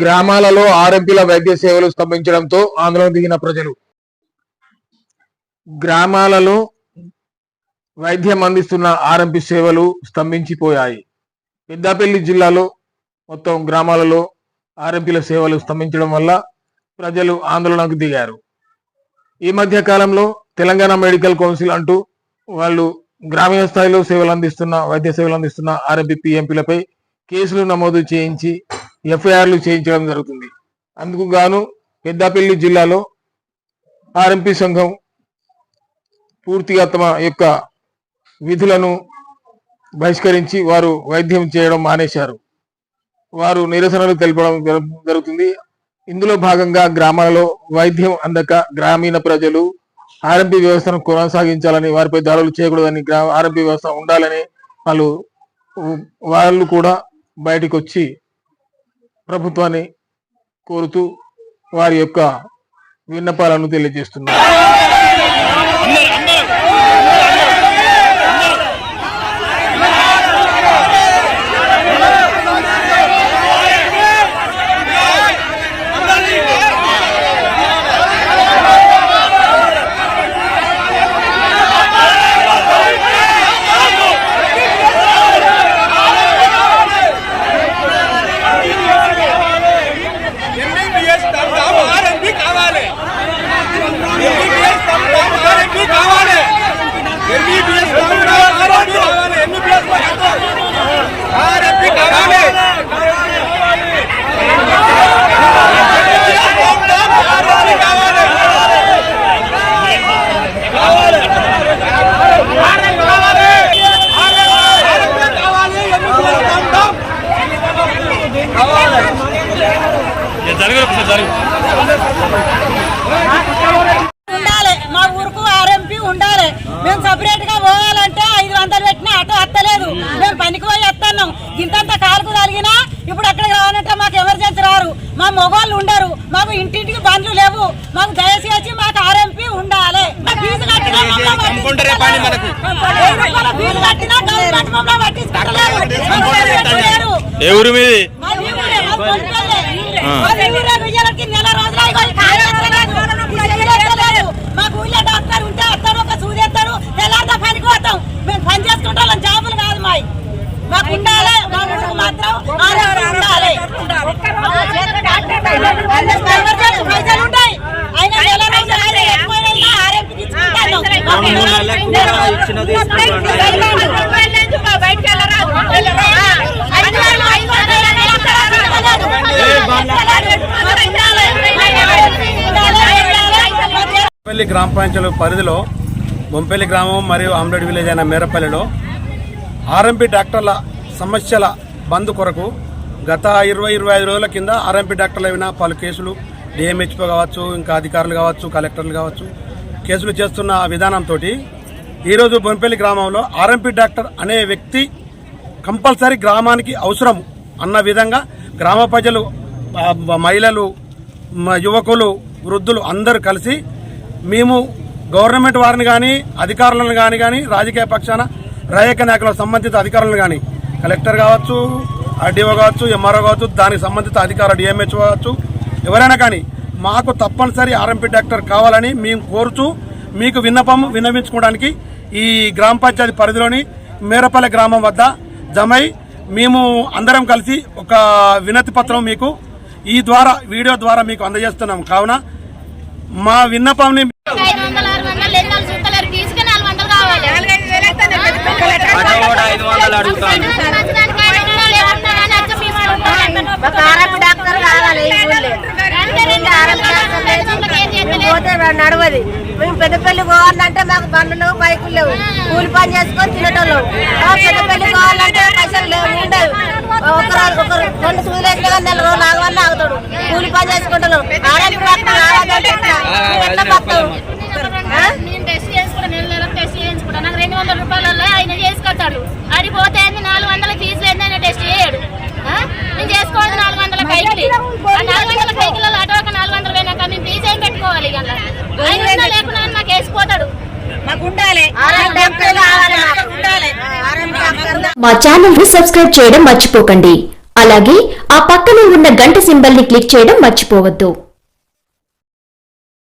గ్రామాలలో ఆర్ఎంపీల వైద్య సేవలు స్తంభించడంతో ఆందోళన దిగిన ప్రజలు. గ్రామాలలో వైద్యం అందిస్తున్న ఆర్ఎంపీ సేవలు స్తంభించిపోయాయి. పెద్దపల్లి జిల్లాలో మొత్తం గ్రామాలలో ఆర్ఎంపీల సేవలు స్తంభించడం వల్ల ప్రజలు ఆందోళనకు దిగారు. ఈ మధ్య కాలంలో తెలంగాణ మెడికల్ కౌన్సిల్ అంటూ వాళ్ళు గ్రామీణ స్థాయిలో సేవలు అందిస్తున్న వైద్య సేవలు అందిస్తున్న ఆర్ఎంపీ పిఎంపీలపై కేసులు నమోదు చేయించి ఎఫ్ఐఆర్లు చేయించడం జరుగుతుంది. అందుకు గాను పెద్దపల్లి జిల్లాలో ఆర్ఎంపీ సంఘం పూర్తిగా తమ యొక్క విధులను బహిష్కరించి వారు వైద్యం చేయడం మానేశారు. వారు నిరసనలు తెలపడం జరుగుతుంది. ఇందులో భాగంగా గ్రామాలలో వైద్యం అందక గ్రామీణ ప్రజలు ఆర్ఎంపీ వ్యవస్థను కొనసాగించాలని వారిపై దాడులు చేయకూడదని గ్రా ఆర్ఎంపీ వ్యవస్థ ఉండాలని వాళ్ళు వాళ్ళు కూడా బయటకు వచ్చి ప్రభుత్వాన్ని కోరుతూ వారి యొక్క విన్నపాలను తెలియజేస్తున్నారు ఉండాలి. మా ఊరుకు ఆర్ఎంపీ ఉండాలి. మేము సపరేట్గా పోవాలంటే ఐదు వందలు పెట్టినా ఆటో వస్తలేదు మేము పనికి పోయి వస్తున్నాం ఇంతంత కాలుకు తగిలినా ఇప్పుడు అక్కడికి రావాలంటే మాకు ఎమర్జెన్సీ రారు. మా మొగోళ్ళు ఉండరు. మాకు ఇంటింటికి బండ్లు లేవు. మాకు దయచేసి మాకు ఆర్ఎంపీ ఉండాలి. ఫీజు కట్టినా ఫీజు కట్టినా గవర్నమెంట్ మమ్మల్ని పట్టించుకోలేరు. ఏ ఊరు మీది? మాకు ఊళ్ళో డాక్టర్ ఉంటే అత్తాడు ఒక సూది ఎత్తాడు తెల్లారితే పనికి పోతాం. మేము పని చేసుకుంటాం జాబులు కాదు మాయి. మాకు ఉండాలి మా ఊరికి మాత్రం ఆరోగ్యం ఉండాలి. ఎమర్జెన్సీ పైసలు ఉంటాయి. అయినా నెల రోజులు ఆయన ఎక్కువైనా ఆర్ఎంపీకి ఇచ్చుకుంటాను. మాకు మూడు నెలలకు కూడా ఇచ్చిన తీసుకుంటాను. బయటికి వెళ్ళరాదు. ఐదు వేలు, ఐదు వందలు అని ఇస్తారు. బొంపల్లి గ్రామ పంచాయతీ పరిధిలో బొంపల్లి గ్రామం మరియు ఆమ్రెడ్ విలేజ్ అయిన మేరపల్లిలో ఆర్ఎంపీ డాక్టర్ల సమస్యల బంద్ కొరకు గత ఇరవై ఇరవై ఐదు రోజుల కింద ఆర్ఎంపీ డాక్టర్లు అయిన పలు కేసులు డిఎంహెచ్ఓ కావచ్చు ఇంకా అధికారులు కావచ్చు కలెక్టర్లు కావచ్చు కేసులు చేస్తున్న విధానంతో ఈరోజు బొంపల్లి గ్రామంలో ఆర్ఎంపీ డాక్టర్ అనే వ్యక్తి కంపల్సరీ గ్రామానికి అవసరం అన్న విధంగా గ్రామ ప్రజలు మహిళలు యువకులు వృద్ధులు అందరూ కలిసి మేము గవర్నమెంట్ వారిని కానీ అధికారులను కానీ కానీ రాజకీయ పక్షాన రాజకీయ నాయకుల సంబంధిత అధికారులను కానీ కలెక్టర్ కావచ్చు ఆర్డీఓ కావచ్చు ఎంఆర్ఓ కావచ్చు దానికి సంబంధిత అధికారులు డిఎంహెచ్ కావచ్చు ఎవరైనా కానీ మాకు తప్పనిసరి ఆర్ఎంపీ డాక్టర్ కావాలని మేము కోరుతూ మీకు విన్నపం విన్నవించుకోవడానికి ఈ గ్రామ పంచాయతీ పరిధిలోని మేరపల్లె గ్రామం వద్ద జమై మేము అందరం కలిసి ఒక వినతి పత్రం మీకు ఈ ద్వారా వీడియో ద్వారా మీకు అందజేస్తున్నాం కావున మా విన్నపంని. పోతే నడవది మేము పెద్దపల్లి పోవాలంటే మాకు బండ్లు లేవు బైకులు లేవు కూలి పని చేసుకొని తినటోళ్ళు పెద్దపల్లి పోవాలంటే పైసలు లేవు ఉండవు ఒకరు ఒకరు రెండు సూదులు వేసినా కానీ నెల రోజులు ఆగవల్ల ఆగుతాడు కూలి పని డాక్టర్ రావాలంటే ఎట్లా మేము ఎట్లా బతాం నేను టెస్ట్ చేసుకుంటా నెల నెలకు టెస్ట్ చేయించుకుంటా నాకు రెండు వందల రూపాయలలో ఆయన అది పోతే నాలుగు వందల ఆయన టెస్ట్ చేయడు. ఆ? నేను నాలుగు వందల పైకి. నాలుగు వందల పైకిలలో అటు ఒక నాలుగు వందలు పోయినాక మేము ఫీజు ఏం పెట్టుకోవాలి ఇక? ఆయన వేసిపోతాడు. ఆర్ఎంపీ డాక్టర్ మా ఛానల్ని సబ్స్క్రైబ్ చేయడం మర్చిపోకండి. అలాగే ఆ పక్కనే ఉన్న గంట సింబల్ని క్లిక్ చేయడం మర్చిపోవద్దు.